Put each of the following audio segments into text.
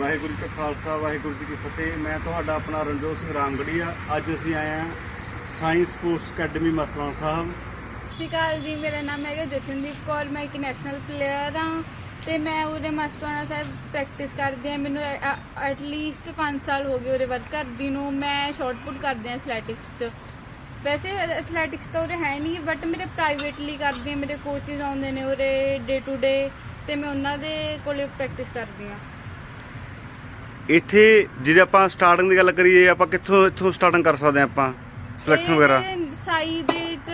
ਵਾਹਿਗੁਰੂ ਜੀ ਕਾ ਖਾਲਸਾ, ਵਾਹਿਗੁਰੂ ਜੀ ਕੀ ਫਤਿਹ। ਮੈਂ ਤੁਹਾਡਾ ਆਪਣਾ ਰਣਜੋਤ ਸਿੰਘ ਰਾਮਗੜੀਆ। ਅੱਜ ਅਸੀਂ ਆਏ ਹਾਂ science sports academy Mastan Sahib. ਸਤਿ ਸ਼੍ਰੀ ਅਕਾਲ ਜੀ, ਮੇਰਾ ਨਾਮ ਹੈਗਾ ਜਸ਼ਨਦੀਪ ਕੌਰ। ਮੈਂ ਇੱਕ ਨੈਸ਼ਨਲ ਪਲੇਅਰ ਹਾਂ ਤੇ ਮੈਂ ਉਰੇ ਮਸਤਾਨਾ ਸਾਹਿਬ ਪ੍ਰੈਕਟਿਸ ਕਰਦੀ ਹਾਂ। ਮੈਨੂੰ ਐਟ ਲੀਸਟ 5 ਸਾਲ ਹੋ ਗਏ ਉਰੇ ਵਰਕ ਕਰਦੀ ਨੂੰ। ਮੈਂ ਸ਼ਾਰਟ ਪੁੱਟ ਕਰਦੀ ਹਾਂ ਐਥਲੈਟਿਕਸ 'ਚ। ਵੈਸੇ ਐਥਲੈਟਿਕਸ ਤਾਂ ਉਰੇ ਹੈ ਨਹੀਂ ਬਟ ਮੇਰੇ ਪ੍ਰਾਈਵੇਟਲੀ ਕਰਦੀ ਹਾਂ। ਮੇਰੇ ਕੋਚਿਸ ਆਉਂਦੇ ਨੇ ਉਰੇ ਡੇ ਟੂ ਡੇ ਤੇ ਮੈਂ ਉਹਨਾਂ ਦੇ ਕੋਲੇ ਪ੍ਰੈਕਟਿਸ ਕਰਦੀ ਹਾਂ। ਇੱਥੇ ਜੇ ਆਪਾਂ ਸਟਾਰਟਿੰਗ ਦੀ ਗੱਲ ਕਰੀਏ, ਆਪਾਂ ਕਿੱਥੋਂ ਇੱਥੋਂ ਸਟਾਰਟਿੰਗ ਕਰ ਸਕਦੇ ਹਾਂ ਆਪਾਂ? ਸਿਲੈਕਸ਼ਨ ਵਗੈਰਾ? ਇਹ ਸਾਈ ਦੇ ਚ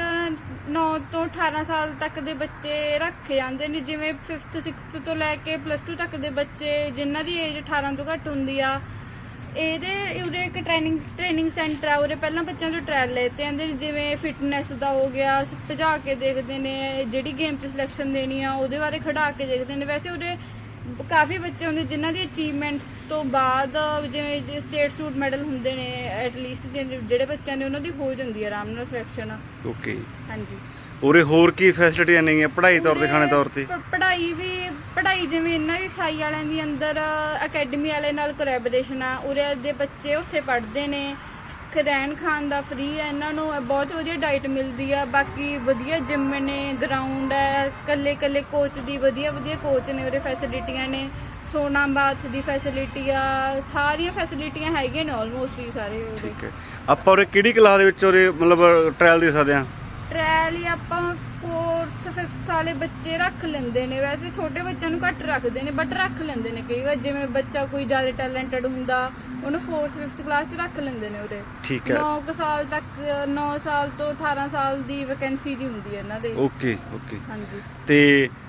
9 ਤੋਂ 18 ਸਾਲ ਤੱਕ ਦੇ ਬੱਚੇ ਰੱਖੇ ਜਾਂਦੇ ਨੇ, ਜਿਵੇਂ 5th 6th ਤੋਂ ਲੈ ਕੇ ਪਲੱਸ 2 ਤੱਕ ਦੇ ਬੱਚੇ ਜਿਨ੍ਹਾਂ ਦੀ ਏਜ 18 ਤੋਂ ਘੱਟ ਹੁੰਦੀ ਆ। ਇਹਦੇ ਉਰੇ ਇੱਕ ਟ੍ਰੇਨਿੰਗ ਟ੍ਰੇਨਿੰਗ ਸੈਂਟਰ ਆ ਉਰੇ ਪਹਿਲਾਂ ਬੱਚਿਆਂ ਤੋਂ ਟ੍ਰਾਇਲ ਲੈਤੇ ਜਾਂਦੇ ਨੇ ਜਿਵੇਂ ਫਿਟਨੈਸ ਦਾ ਹੋ ਗਿਆ, ਭਜਾ ਕੇ ਦੇਖਦੇ ਨੇ, ਜਿਹੜੀ ਗੇਮ 'ਚ ਸਿਲੈਕਸ਼ਨ ਦੇਣੀ ਆ, ਉਹਦੇ ਬਾਰੇ ਖੜਾ ਕੇ ਦੇਖਦੇ ਨੇ। ਵੈਸੇ ਉਰੇ ਕਾਫੀ ਬੱਚੇ ਹੁੰਦੇ ਜਿਨ੍ਹਾਂ ਦੀ ਅਚੀਵਮੈਂਟਸ ਤੋਂ ਬਾਅਦ ਜਿਵੇਂ ਸਟੇਟ ਸੂਟ ਮੈਡਲ ਹੁੰਦੇ ਨੇ ਐਟ ਲੀਸਟ ਜਿਹੜੇ ਬੱਚਿਆਂ ਨੇ ਉਹਨਾਂ ਦੀ ਹੋ ਜਾਂਦੀ ਹੈ ਆਰਾਮ ਨਾਲ ਸਿਲੈਕਸ਼ਨ ਓਕੇ ਹਾਂਜੀ। ਉਰੇ ਹੋਰ ਕੀ ਫੈਸਿਲਿਟੀਆਂ ਹੈ ਪੜ੍ਹਾਈ ਤੌਰ ਤੇ ਖਾਣੇ ਤੌਰ ਤੇ? ਪੜ੍ਹਾਈ ਵੀ ਪੜ੍ਹਾਈ ਜਿਵੇਂ ਇਹਨਾਂ ਦੀ ਸਾਈ ਵਾਲਿਆਂ ਦੀ ਅੰਦਰ ਅਕੈਡਮੀ ਵਾਲੇ ਨਾਲ ਕੋਲੈਬੋਰੇਸ਼ਨ ਆ ਉਰੇ ਦੇ ਬੱਚੇ ਉੱਥੇ ਪੜ੍ਹਦੇ ਨੇ। ਖ- ਰਹਿਣ ਖਾਣ ਦਾ ਫ੍ਰੀ ਹੈ, ਇਹਨਾਂ ਨੂੰ ਬਹੁਤ ਵਧੀਆ ਡਾਈਟ ਮਿਲਦੀ ਆ, ਬਾਕੀ ਵਧੀਆ ਜਿਮ ਨੇ ਗਰਾਊਂਡ ਹੈ ਕੱਲੇ ਕੱਲੇ ਕੋਚ ਦੀ ਵਧੀਆ ਵਧੀਆ ਕੋਚ ਨੇ ਉਰੇ ਫੈਸਿਲਿਟੀਆਂ ਨੇ ਸੋਨਾ ਬਾਥ ਦੀ ਫੈਸਿਲਿਟੀ ਆ, ਸਾਰੀਆਂ ਫੈਸਿਲਿਟੀਆਂ ਹੈਗੀਆਂ ਨੇ ਆਲਮੋਸਟ ਹੀ ਸਾਰੇ ਉਰੇ ਠੀਕ ਹੈ। ਆਪਾਂ ਉਰੇ ਕਿਹੜੀ ਕਲਾਸ ਦੇ ਵਿੱਚ ਉਰੇ ਮਤਲਬ ਟ੍ਰਾਇਲ ਦੇ ਸਕਦੇ ਹਾਂ ਟ੍ਰਾਇਲ ਹੀ ਆਪਾਂ 4th 5th ਵਾਲੇ ਬੱਚੇ ਰੱਖ ਲੈਂਦੇ ਨੇ। ਵੈਸੇ ਛੋਟੇ ਬੱਚਿਆਂ ਨੂੰ ਘੱਟ ਰੱਖਦੇ ਨੇ ਬਟ ਰੱਖ ਲੈਂਦੇ ਨੇ ਕਈ ਵਾਰ। ਜਿਵੇਂ ਬੱਚਾ ਕੋਈ ਜ਼ਿਆਦਾ ਟੈਲੈਂਟਡ ਹੁੰਦਾ ਉਹਨੂੰ 4th 5th ਕਲਾਸ 'ਚ ਰੱਖ ਲੈਂਦੇ ਨੇ ਉਰੇ। ਠੀਕ ਹੈ। 9 ਸਾਲ ਤੱਕ 9 ਸਾਲ ਤੋਂ 18 ਸਾਲ ਦੀ ਵੈਕੈਂਸੀ ਜੀ ਹੁੰਦੀ ਹੈ ਇਹਨਾਂ ਦੇ। ਓਕੇ ਓਕੇ ਹਾਂਜੀ। ਤੇ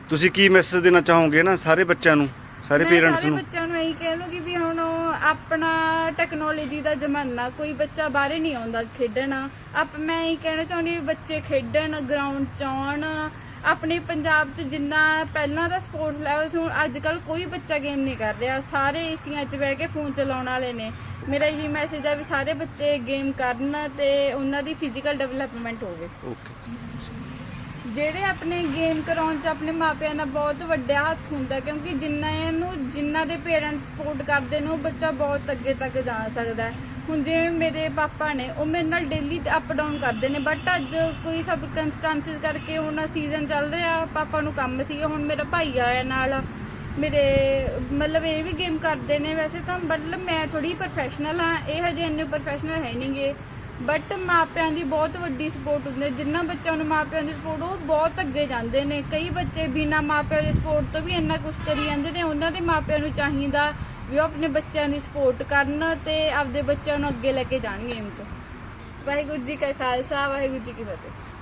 ਤੁਸੀਂ ਕੀ ਮੈਸੇਜ ਦੇਣਾ ਚਾਹੋਗੇ ਨਾ ਸਾਰੇ ਬੱਚਿਆਂ ਨੂੰ? ਸਾਰੇ ਮੈਂ ਪੇਰੈਂਟਸ ਸਾਰੇ ਨੂੰ। ਬੱਚਿਆਂ ਨੂੰ ਇਹੀ ਕਹਿ ਲੂੰਗੀ ਵੀ ਹੁਣ ਉਹ ਆਪਣਾ ਟੈਕਨੋਲੋਜੀ ਦਾ ਜ਼ਮਾਨਾ ਕੋਈ ਬੱਚਾ ਬਾਹਰੇ ਨਹੀਂ ਆਉਂਦਾ ਖੇਡਣ। ਆਪ ਮੈਂ ਇਹੀ ਕਹਿਣਾ ਚਾਹੁੰਦੀ ਵੀ ਬੱਚੇ ਖੇਡਣ ਗਰਾਊਂਡ 'ਚ ਆਉਣ। ਆਪਣੇ ਪੰਜਾਬ 'ਚ ਜਿੰਨਾ ਪਹਿਲਾਂ ਦਾ ਸਪੋਰਟਸ ਲੈਵਲ ਸੀ ਹੁਣ ਅੱਜ ਕੱਲ ਕੋਈ ਬੱਚਾ ਗੇਮ ਨਹੀਂ ਕਰ ਰਿਹਾ। ਸਾਰੇ ਏਸੀਆਂ 'ਚ ਬਹਿ ਕੇ ਫੋਨ ਚਲਾਉਣ ਵਾਲੇ ਨੇ। ਮੇਰਾ ਇਹੀ ਮੈਸੇਜ ਆ ਵੀ ਸਾਰੇ ਬੱਚੇ ਗੇਮ ਕਰਨ ਤੇ ਉਹਨਾਂ ਦੀ ਫਿਜ਼ੀਕਲ ਡਿਵੈਲਪਮੈਂਟ ਹੋਵੇ। ਓਕੇ ਜਿਹੜੇ ਆਪਣੇ ਗੇਮ ਕਰਾਉਣ 'ਚ ਆਪਣੇ ਮਾਪਿਆਂ ਦਾ ਬਹੁਤ ਵੱਡਾ ਹੱਥ ਹੁੰਦਾ ਕਿਉਂਕਿ ਜਿੰਨਾ ਇਹਨੂੰ, ਜਿੰਨਾ ਦੇ ਪੇਰੈਂਟਸ ਸਪੋਰਟ ਕਰਦੇ ਨੇ, ਉਹ ਬੱਚਾ ਬਹੁਤ ਅੱਗੇ ਤੱਕ ਜਾ ਸਕਦਾ ਹੁਣ ਜਿਵੇਂ ਮੇਰੇ ਪਾਪਾ ਨੇ, ਉਹ ਮੇਰੇ ਨਾਲ ਡੇਲੀ ਅਪ ਡਾਊਨ ਕਰਦੇ ਨੇ ਬਟ ਅੱਜ ਕੋਈ ਸਰਕਮਸਟੈਂਸਸ ਕਰਕੇ ਹੁਣ ਸੀਜ਼ਨ ਚੱਲ ਰਿਹਾ, ਪਾਪਾ ਨੂੰ ਕੰਮ ਸੀ ਹੁਣ ਮੇਰਾ ਭਾਈ ਆਇਆ ਨਾਲ। ਮੇਰੇ, ਮਤਲਬ ਇਹ ਵੀ ਗੇਮ ਕਰਦੇ ਨੇ ਵੈਸੇ ਤਾਂ, ਮਤਲਬ ਮੈਂ ਥੋੜੀ ਪ੍ਰੋਫੈਸ਼ਨਲ ਆ ਇਹ ਹਜੇ ਇੰਨੇ ਪ੍ਰੋਫੈਸ਼ਨਲ ਹੈ ਨਹੀਂਗੇ ਬਟ ਮਾਪਿਆਂ ਦੀ ਬਹੁਤ ਵੱਡੀ ਸਪੋਰਟ ਹੁੰਦੀ ਹੈ। ਜਿੰਨਾ ਬੱਚਿਆਂ ਨੂੰ ਮਾਪਿਆਂ ਦੀ ਸਪੋਰਟ ਉਹ ਬਹੁਤ ਅੱਗੇ ਜਾਂਦੇ ਨੇ। ਕਈ ਬੱਚੇ ਬਿਨਾਂ ਮਾਪਿਆਂ ਦੀ ਸਪੋਰਟ ਤੋਂ ਵੀ ਇੰਨਾ ਕੁਝ ਕਰੀ ਜਾਂਦੇ ਨੇ। ਉਹਨਾਂ ਦੇ ਮਾਪਿਆਂ ਨੂੰ ਚਾਹੀਦਾ ਵੀ ਉਹ ਆਪਣੇ ਬੱਚਿਆਂ ਦੀ ਸਪੋਰਟ ਕਰਨ ਤੇ ਆਪਦੇ ਬੱਚਿਆਂ ਨੂੰ ਅੱਗੇ ਲੈ ਕੇ ਜਾਣ ਗੇਮ 'ਚ ਵਾਹਿਗੁਰੂ ਜੀ ਕਾ ਖਾਲਸਾ, ਵਾਹਿਗੁਰੂ ਜੀ ਕੀ ਫਤਿਹ।